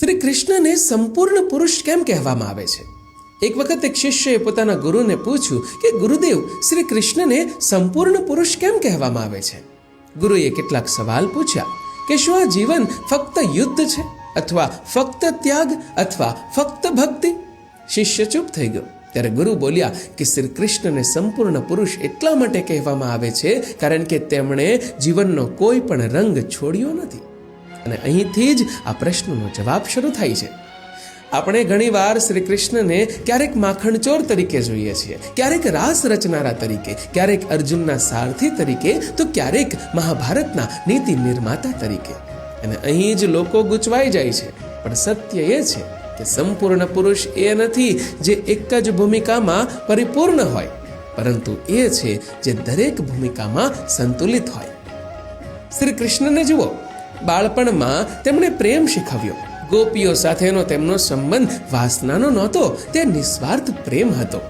શ્રી કૃષ્ણને સંપૂર્ણ પુરુષ કેમ કહેવામાં આવે છે? એક વખત એક શિષ્યએ પોતાના ગુરુને પૂછ્યું કે, ગુરુદેવ, શ્રી કૃષ્ણને સંપૂર્ણ પુરુષ કેમ કહેવામાં આવે છે? ગુરુએ કેટલાક સવાલ પૂછ્યા કે, શું આ જીવન ફક્ત યુદ્ધ છે અથવા ફક્ત ત્યાગ અથવા ફક્ત ભક્તિ? શિષ્ય ચૂપ થઈ ગયો. ત્યારે ગુરુ બોલ્યા કે, શ્રી કૃષ્ણને સંપૂર્ણ પુરુષ એટલા માટે કહેવામાં આવે છે કારણ કે તેમણે જીવનનો કોઈ પણ રંગ છોડ્યો નથી. અને અહીંથી જ આ પ્રશ્નનો જવાબ શરૂ થાય છે. આપણે ઘણીવાર શ્રી કૃષ્ણને ક્યારેક માખણચોર તરીકે જોઈએ છીએ, ક્યારેક રાસ રચનારા તરીકે, ક્યારેક અર્જુનના સારથી તરીકે, તો ક્યારેક મહાભારતના નીતિ નિર્માતા તરીકે. અને અહીં જ લોકો ગૂંચવાઈ જાય છે. પણ સત્ય એ છે કે સંપૂર્ણ પુરુષ એ નથી જે એક જ ભૂમિકામાં પરિપૂર્ણ હોય, પરંતુ એ છે જે દરેક ભૂમિકામાં સંતુલિત હોય. શ્રી કૃષ્ણને જુઓ બાળપણમાં તેમણે પ્રેમ શીખવ્યો. ગોપીઓ સાથેનો તેમનો સંબંધ વાસનાનો નહોતો, તે નિસ્વાર્થ પ્રેમ હતો.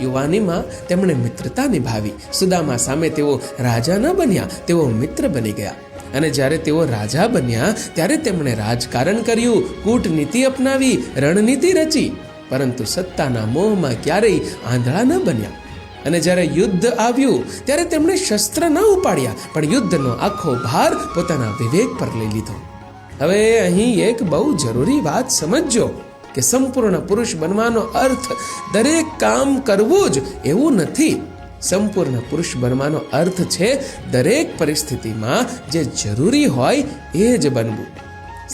યુવાનીમાં તેમણે મિત્રતા નિભાવી. સુદામા સામે તેઓ રાજા ન બન્યા, તેઓ મિત્ર બની ગયા. અને જ્યારે તેઓ રાજા બન્યા, ત્યારે તેમણે રાજકારણ કર્યું, કૂટનીતિ અપનાવી, રણનીતિ રચી. પરંતુ સત્તાના મોહમાં ક્યારેય આંધળા ન બન્યા. અને જ્યારે યુદ્ધ આવ્યું, ત્યારે તેમણે શસ્ત્ર ન ઉપાડ્યા, પણ યુદ્ધનો આખો ભાર પોતાના વિવેક પર લઈ લીધો. હવે અહીં એક બહુ જરૂરી વાત સમજજો કે સંપૂર્ણ પુરુષ બનવાનો અર્થ દરેક કામ કરવું જ એવું નથી. સંપૂર્ણ પુરુષ બનવાનો અર્થ છે દરેક પરિસ્થિતિમાં જે જરૂરી હોય એ જ બનવું.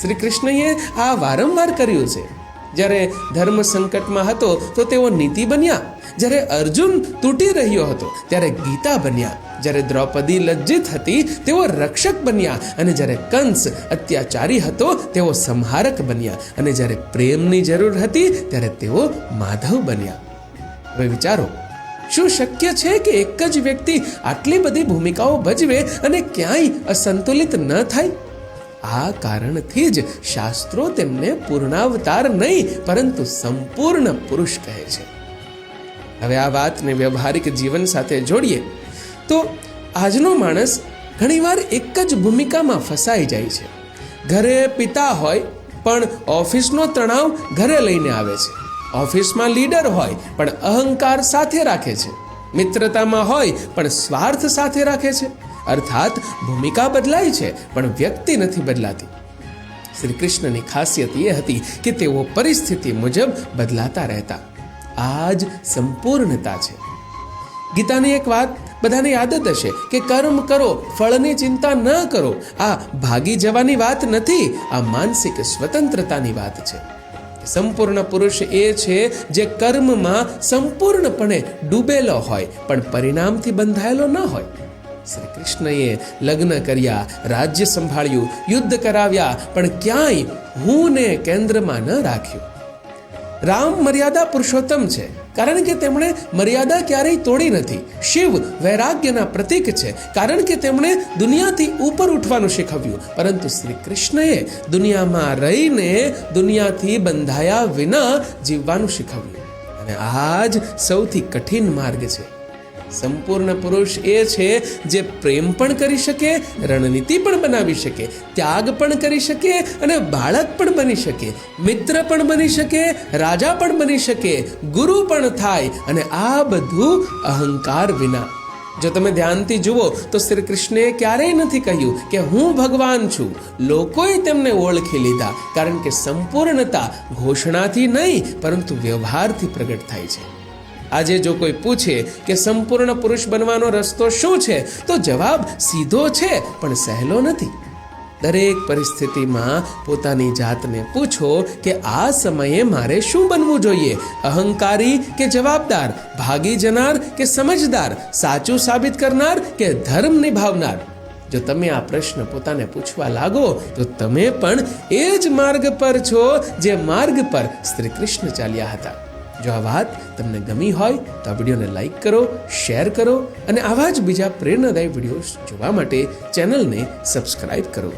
શ્રી કૃષ્ણએ આ વારંવાર કર્યું છે. જ્યારે ધર્મ સંકટમાં હતો તો તેઓ નીતિ બન્યા. જ્યારે અર્જુન તૂટી રહ્યો હતો, ત્યારે ગીતા બન્યા. જ્યારે દ્રૌપદી લજ્જિત હતી, તેઓ રક્ષક બન્યા. અને જ્યારે કંસ અત્યાચારી હતો, તેઓ સંહારક બન્યા. અને જ્યારે પ્રેમની જરૂર હતી, ત્યારે તેઓ માધવ બન્યા. હવે વિચારો, શું શક્ય છે કે એક જ વ્યક્તિ આટલી બધી ભૂમિકાઓ ભજવે અને ક્યાંય અસંતુલિત ન થાય? આ કારણથી જ શાસ્ત્રો તેમને પૂર્ણાવતાર નહીં, પરંતુ સંપૂર્ણ પુરુષ કહે છે. હવે આ વાતને વ્યવહારિક જીવન સાથે જોડીએ, તો આજનો માણસ ઘણીવાર એક જ ભૂમિકામાં ફસાઈ જાય છે. ઘરે પિતા હોય, પણ ઓફિસનો તણાવ ઘરે લઈને આવે છે. ઓફિસમાં લીડર હોય, પણ અહંકાર સાથે રાખે છે. મિત્રતામાં હોય, પણ સ્વાર્થ સાથે રાખે છે. અર્થાત, ભૂમિકા બદલાય છે, પણ વ્યક્તિ નથી બદલાતી. શ્રી કૃષ્ણની ખાસિયત એ હતી કે તેઓ પરિસ્થિતિ મુજબ બદલાતા રહેતા. આ જ સંપૂર્ણતા છે. ગીતાની એક વાત બધાને યાદ જ હશે કે કર્મ કરો, ફળની ચિંતા ન કરો. આ ભાગી જવાની વાત નથી, આ માનસિક સ્વતંત્રતાની વાત છે. સંપૂર્ણ પુરુષ એ છે જે કર્મમાં સંપૂર્ણપણે ડૂબેલો હોય, પણ પરિણામથી બંધાયેલો ન હોય. શ્રી કૃષ્ણએ લગ્ન કર્યા, રાજ્ય સંભાળ્યું, યુદ્ધ કરાવ્યા, પણ ક્યાંય હું ને કેન્દ્રમાં ન રાખ્યું. રામ મર્યાદા પુરુષોત્તમ છે. કારણ કે તેમણે મર્યાદા ક્યારેય તોડી નથી. શિવ વૈરાગ્યના પ્રતીક છે. કારણ કે તેમણે દુનિયાથી ઉપર ઉઠવાનું શીખવ્યું. પરંતુ શ્રી કૃષ્ણએ દુનિયામાં રહીને દુનિયાથી બંધાયા વિના જીવવાનું શીખવ્યું. અને આ જ સૌથી કઠિન માર્ગ છે. સંપૂર્ણ પુરુષ એ છે જે પ્રેમ પણ કરી શકે, રણનીતિ પણ બનાવી શકે, ત્યાગ પણ કરી શકે અને બાળક પણ બની શકે, મિત્ર પણ બની શકે, રાજા પણ બની શકે, ગુરુ પણ થાય અને આ બધું અહંકાર વિના. જો તમે ધ્યાનથી જુઓ તો શ્રી કૃષ્ણે ક્યારેય નથી કહ્યું કે હું ભગવાન છું. લોકોએ તેમને ઓળખી લીધા, કારણ કે સંપૂર્ણતા ઘોષણાથી નહીં, પરંતુ વ્યવહારથી પ્રગટ થાય છે. આજે જો કોઈ પૂછે કે સંપૂર્ણ પુરુષ બનવાનો રસ્તો શું છે, તો જવાબ સીધો છે, પણ સહેલો નથી. દરેક પરિસ્થિતિમાં પોતાની જાતને પૂછો કે આ સમયે મારે શું બનવું જોઈએ? અહંકારી કે જવાબદાર? ભાગી જનાર કે સમજદાર? સાચું સાબિત કરનાર કે ધર્મ નિભાવનાર? જો તમે આ પ્રશ્ન પોતાને પૂછવા લાગો, તો તમે પણ એ જ માર્ગ પર છો, જે માર્ગ પર શ્રી કૃષ્ણ ચાલ્યા હતા. જો આ વાત તમને ગમી હોય તો આ વિડીયોને લાઈક કરો, શેર કરો અને આવા જ બીજા પ્રેરણાદાયી વીડિયો જોવા માટે ચેનલને સબસ્ક્રાઈબ કરો.